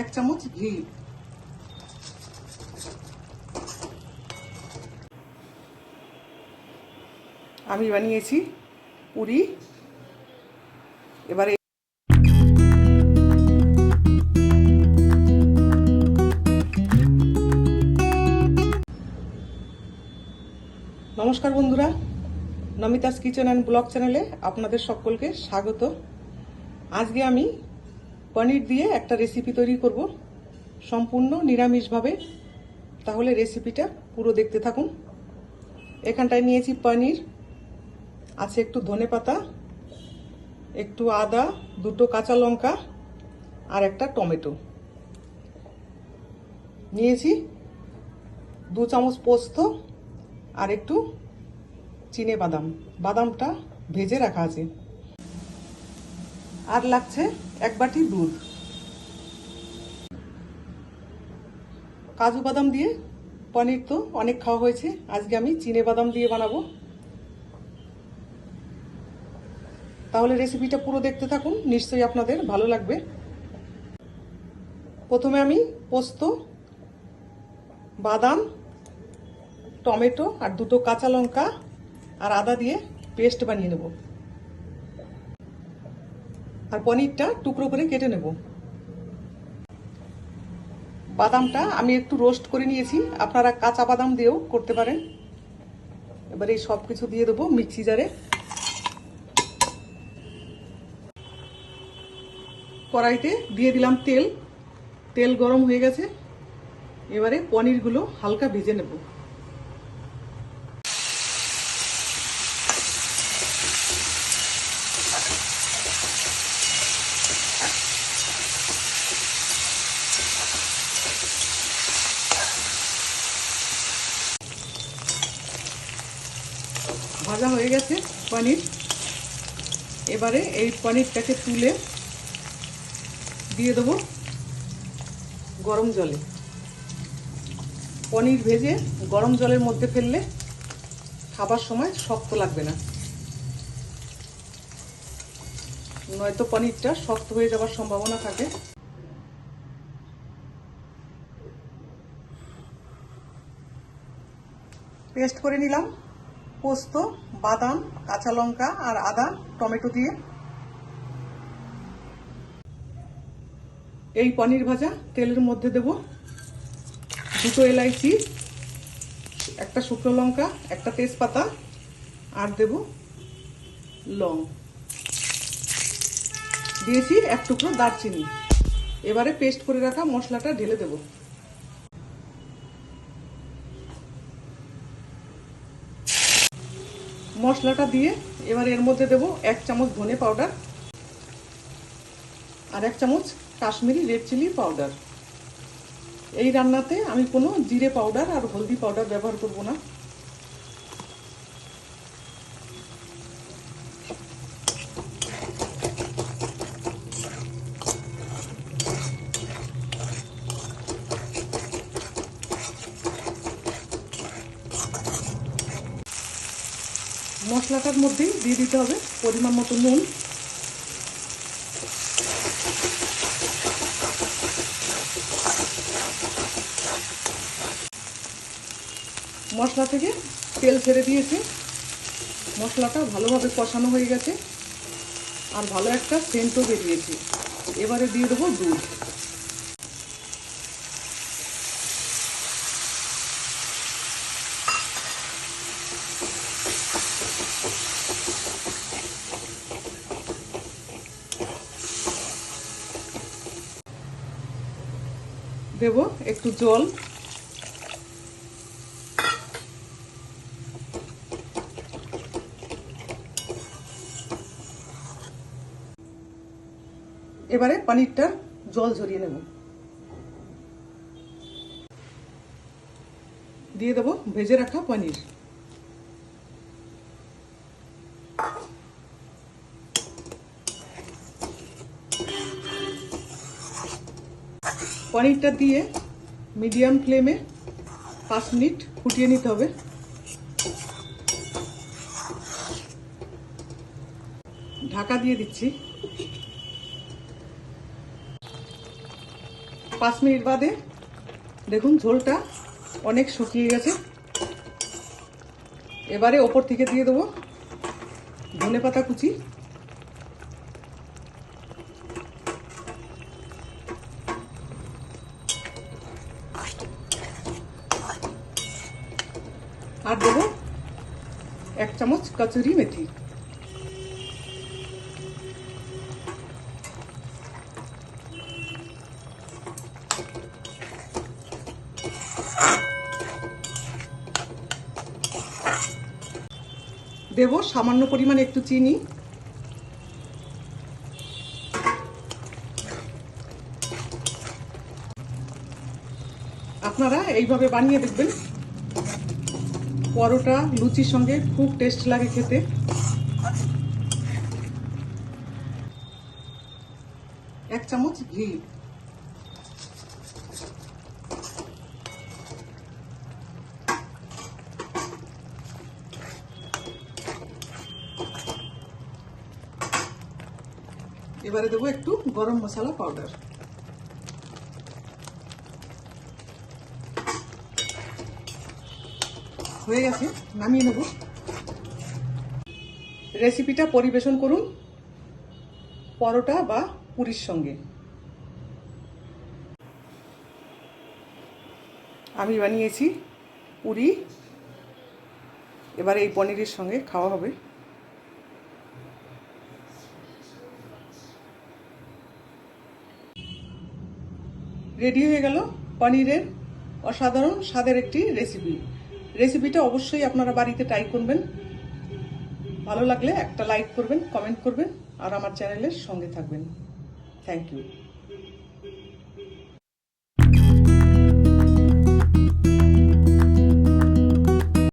এক চামচ ঘি। আমি বানিয়েছি পুরি। এবারে নমস্কার বন্ধুরা, নমিতাস কিচেন অ্যান্ড ব্লগ চ্যানেলে আপনাদের সকলকে স্বাগত। আজকে আমি পনির দিয়ে একটা রেসিপি তৈরি করব, সম্পূর্ণ নিরামিষভাবে। তাহলে রেসিপিটা পুরো দেখতে থাকুন। এখানটায় নিয়েছি পনির, আছে একটু ধনে পাতা, একটু আদা, দুটো কাঁচা লঙ্কা আর একটা টমেটো। নিয়েছি দু চামচ পোস্ত আর একটু চিনে বাদাম। বাদামটা ভেজে রাখা আছে। আর লাগছে এক বাটি দুধ। কাজু বাদাম দিয়ে পনির তো অনেক খাওয়া হয়েছে। আজকে আমি চিনে বাদাম দিয়ে বানাবো। তাহলে রেসিপিটা পুরো দেখতে থাকুন, নিশ্চয়ই আপনাদের ভালো লাগবে। প্রথমে আমি পোস্ত, বাদাম, টমেটো আর দুটো কাঁচা লঙ্কা আর আদা দিয়ে পেস্ট বানিয়ে নেব। আর পনিরটা টুকরো করে কেটে নেব। বাদামটা আমি একটু রোস্ট করে নিয়েছি। আপনারা কাঁচা বাদাম দিয়েও করতে পারেন। এবার এই সব কিছু দিয়ে দেবো মিক্সি জারে। কড়াইতে দিয়ে দিলাম তেল। তেল গরম হয়ে গেছে। এবারে পনিরগুলো হালকা ভেজে নেব। ভাজা হয়ে গেছে পনির। এবারে এই পনিরটাকে তুলে দিয়ে দেবো গরম জলে। পনির ভেজে গরম জলের মধ্যে ফেললে খাবার সময় শক্ত লাগবে না। নয়তো পনিরটা শক্ত হয়ে যাওয়ার সম্ভাবনা থাকে। পেস্ট করে নিলাম। পোস্ত, বাদাম, কাঁচা লঙ্কা আর আদা, টমেটো দিয়ে। এই পনির ভাজা তেলের মধ্যে দেব দুটো এলাইচি, একটা শুকনো লঙ্কা, একটা তেজপাতা আর দেব লং। দিয়েছি এক টুকরো দারচিনি। এবারে পেস্ট করে রাখা মশলাটা ঢেলে দেব। মশলাটা দিয়ে এবার এর মধ্যে দেব এক চামচ ধনে পাউডার আর এক চামচ কাশ্মীরি রেড চিলি পাউডার। এই রান্নাতে আমি কোনো জিরে পাউডার আর হলদি পাউডার ব্যবহার করব না। মশলাটার মধ্যেই দিয়ে দিতে হবে পরিমাণ মতো নুন। মশলা থেকে তেল ছেড়ে দিয়েছে। মশলাটা ভালোভাবে কষানো হয়ে গেছে। আর ভালো একটা সেন্টও বেরিয়েছে। এবারে দিয়ে দেবো দুধ। দেব একটু জল। এবারে পানিরটা জল ঝরিয়ে নেব। দিয়ে দেবো ভেজে রাখা পনির। পনিরটা দিয়ে মিডিয়াম ফ্লেমে পাঁচ মিনিট ফুটিয়ে নিতে হবে। ঢাকা দিয়ে দিচ্ছি। পাঁচ মিনিট বাদে দেখুন ঝোলটা অনেক শুকিয়ে গেছে। এবারে ওপর থেকে দিয়ে দেবো ধনে পাতা কুচি। আর দেবো এক চামচ কচুরি মেথি। দেব সামান্য পরিমাণে একটু চিনি। আপনারা এইভাবে বানিয়ে দেখবেন। পরোটা, লুচির সঙ্গে খুব টেস্ট লাগে খেতে। এক চামচ ঘি। এবারে দেবো একটু গরম মশলা পাউডার হয়ে গেছে, নামিয়ে নেব। রেসিপিটা পরিবেশন করুন, পরোটা বা পুরীর সঙ্গে। আমি বানিয়েছি পুরি, এবার এই পনিরের সঙ্গে খাওয়া হবে। রেডি হয়ে গেল পনিরের অসাধারণ স্বাদের একটি রেসিপি রেসিপিটা অবশ্যই আপনারা বাড়িতে ট্রাই করবেন। ভালো লাগলে একটা লাইক করবেন কমেন্ট করবেন, আর আমার চ্যানেলের সঙ্গে থাকবেন। Thank you